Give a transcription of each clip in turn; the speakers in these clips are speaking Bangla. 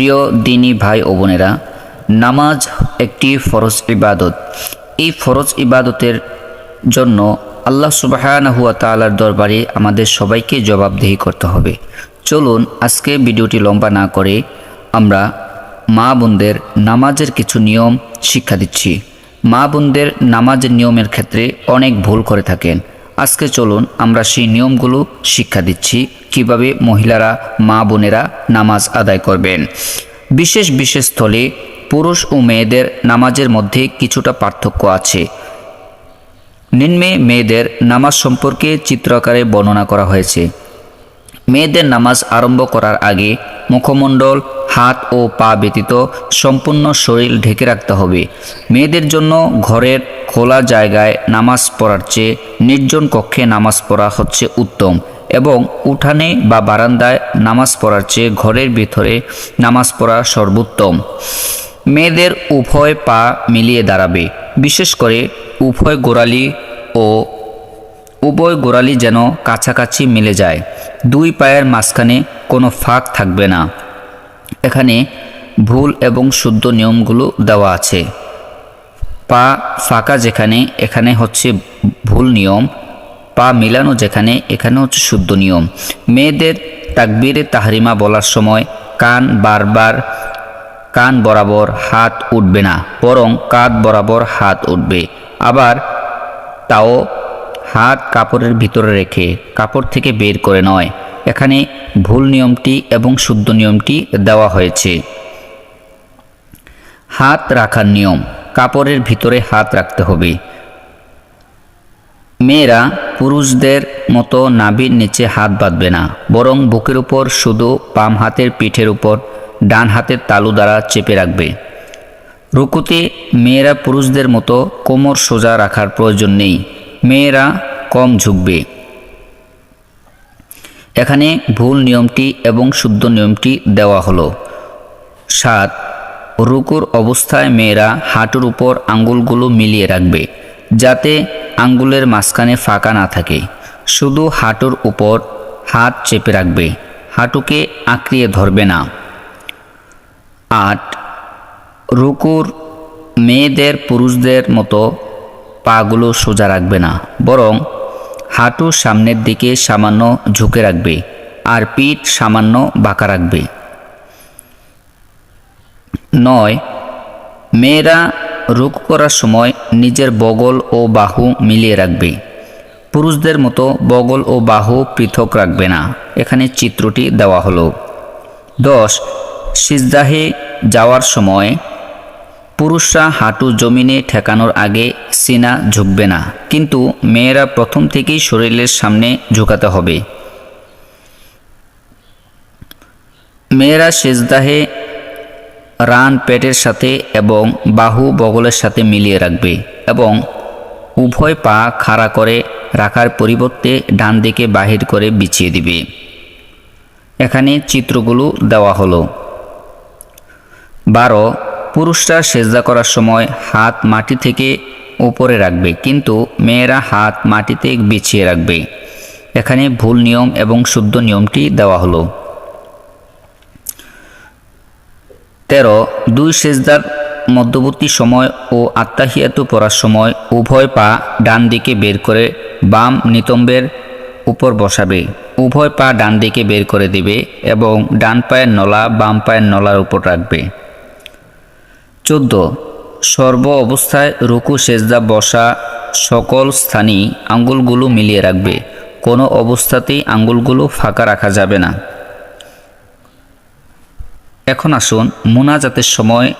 প্রিয় দিনী ভাই ও বোনেরা, নামাজ একটি ফরজ ইবাদত। এই ফরজ ইবাদতের জন্য আল্লাহ সুবাহানহুয়া তালার দরবারে আমাদের সবাইকে জবাবদেহি করতে হবে। চলুন আজকে ভিডিওটি লম্বা না করে আমরা মা বোনদের নামাজের কিছু নিয়ম শিক্ষা দিচ্ছি। মা বোনদের নামাজের নিয়মের ক্ষেত্রে অনেক ভুল করে থাকেন। আজকে চলুন আমরা সেই নিয়মগুলো শিক্ষা দিচ্ছি, কীভাবে মহিলারা, মা বোনেরা নামাজ আদায় করবেন। বিশেষ বিশেষ স্থলে পুরুষ ও মেয়েদের নামাজের মধ্যে কিছুটা পার্থক্য আছে। নিম্নে মেয়েদের নামাজ সম্পর্কে চিত্রাকারে বর্ণনা করা হয়েছে। মেয়েদের নামাজ আরম্ভ করার আগে মুখমণ্ডল হাত ও পা ব্যতীত সম্পূর্ণ শরীর ঢেকে রাখতে হবে। মেয়েদের জন্য ঘরের খোলা জায়গায় নামাজ পড়ার চেয়ে নির্জন কক্ষে নামাজ পড়া হচ্ছে উত্তম এবং উঠানে বা বারান্দায় নামাজ পড়ার চেয়ে ঘরের ভিতরে নামাজ পড়া সর্বোত্তম। মেয়েদের উভয় পা মিলিয়ে দাঁড়াবে। বিশেষ করে উভয় গোড়ালি ও উভয় গোড়ালি যেন কাছাকাছি মিলে যায়। দুই পায়ের মাঝখানে কোনো ফাঁক থাকবে না। এখানে ভুল এবং শুদ্ধ নিয়মগুলো দেওয়া আছে। পা ফাঁকা যেখানে, এখানে হচ্ছে ভুল নিয়ম। পা মিলানো যেখানে, এখানে হচ্ছে শুদ্ধ নিয়ম। মেয়েদের তাকবীরে তাহরিমা বলার সময় কান বারবার, কান বরাবর হাত উঠবে না, বরং কাঁধ বরাবর হাত উঠবে। আবার তাও হাত কাপড়ের ভিতরে রেখে, কাপড় থেকে বের করে নয়। এখানে ভুল নিয়মটি এবং শুদ্ধ নিয়মটি দেওয়া হয়েছে। হাত রাখার নিয়ম, কাপড়ের ভিতরে হাত রাখতে হবে। মেয়েরা পুরুষদের মতো নাভির নিচে হাত বাঁধবে না, বরং বুকের উপর শুধু বাম হাতের পিঠের উপর ডান হাতের তালু দ্বারা চেপে রাখবে। রুকুতে মেয়েরা পুরুষদের মতো কোমর সোজা রাখার প্রয়োজন নেই, মেয়েরা কম ঝুঁকবে। এখানে ভুল নিয়মটি এবং শুদ্ধ নিয়মটি দেওয়া হলো। সাত, রুকুর অবস্থায় মেয়েরা হাঁটুর উপর আঙ্গুলগুলো মিলিয়ে রাখবে, যাতে আঙ্গুলের মাঝখানে ফাঁকা না থাকে। শুধু হাঁটুর উপর হাত চেপে রাখবে, হাঁটুকে আঁকড়িয়ে ধরবে না। আট, রুকুর মেয়েদের পুরুষদের মতো পাগুলো সোজা রাখবে না, বরং হাঁটু সামনের দিকে সামান্য ঝুঁকে রাখবে আর পিঠ সামান্য বাঁকা রাখবে। নয়, মেয়েরা রুক করার সময় নিজের বগল ও বাহু মিলিয়ে রাখবে। পুরুষদের মতো বগল ও বাহু পৃথক রাখবে না। এখানে চিত্রটি দেওয়া হলো। দশ, সিজদাহে যাওয়ার সময় পুরুষরা হাঁটু জমিনে ঠেকানোর আগে সিনা ঝুঁকবে না। কিন্তু মেয়েরা প্রথম থেকেই শরীরের সামনে ঝুঁকাতে হবে। মেয়েরা সেজদাহে রান পেটের সাথে এবং বাহু বগলের সাথে মিলিয়ে রাখবে এবং উভয় পা খাড়া করে রাখার পরিবর্তে ডান দিকে বাহির করে বিছিয়ে দিবে। এখানে চিত্রগুলো দেওয়া হলো। বারো পুরুষরা সেজদা করার সময় হাত মাটি থেকে উপরে রাখবে, কিন্তু মেয়েরা হাত মাটিতে বিছিয়ে রাখবে। এখানে ভুল নিয়ম এবং শুদ্ধ নিয়মটি দেওয়া হলো। তেরো, দুই সেজদার মধ্যবর্তী সময় ও আত্মাহিয়াতু পড়ার সময় উভয় পা ডান দিকে বের করে বাম নিতম্বের উপর বসাবে। উভয় পা ডান দিকে বের করে দিবে এবং ডান পায়ের নলা বাম পায়ের নলার উপর রাখবে। চোদ্দ। সর্ব অবস্থায় রুকু, সেজদা, বসা সকল স্থানই আঙ্গুলগুলো মিলিয়ে রাখবে। কোনো অবস্থাতেই আঙ্গুলগুলো ফাঁকা রাখা যাবে না। এখন আসুন মোনাজাতের সময়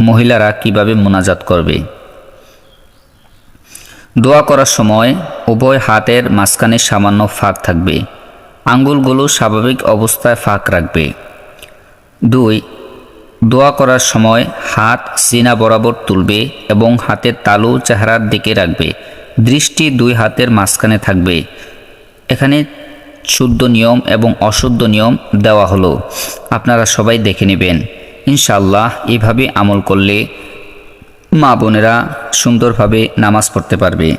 মহিলারা কীভাবে মোনাজাত করবে। দোয়া করার সময় উভয় হাতের মাঝখানে সামান্য ফাঁক থাকবে। আঙ্গুলগুলো স্বাভাবিক অবস্থায় ফাঁক রাখবে। দুই দোয়া করার সময় হাত সিনা বরাবর তুলবে এবং হাতের তালু চেহারার দিকে রাখবে। দৃষ্টি দুই হাতের মাঝখানে থাকবে। এখানে শুদ্ধ নিয়ম এবং অশুদ্ধ নিয়ম দেওয়া হলো। আপনারা সবাই দেখে নেবেন। ইনশাল্লাহ এভাবে আমল করলে মা বোনেরা সুন্দরভাবে নামাজ পড়তে পারবে।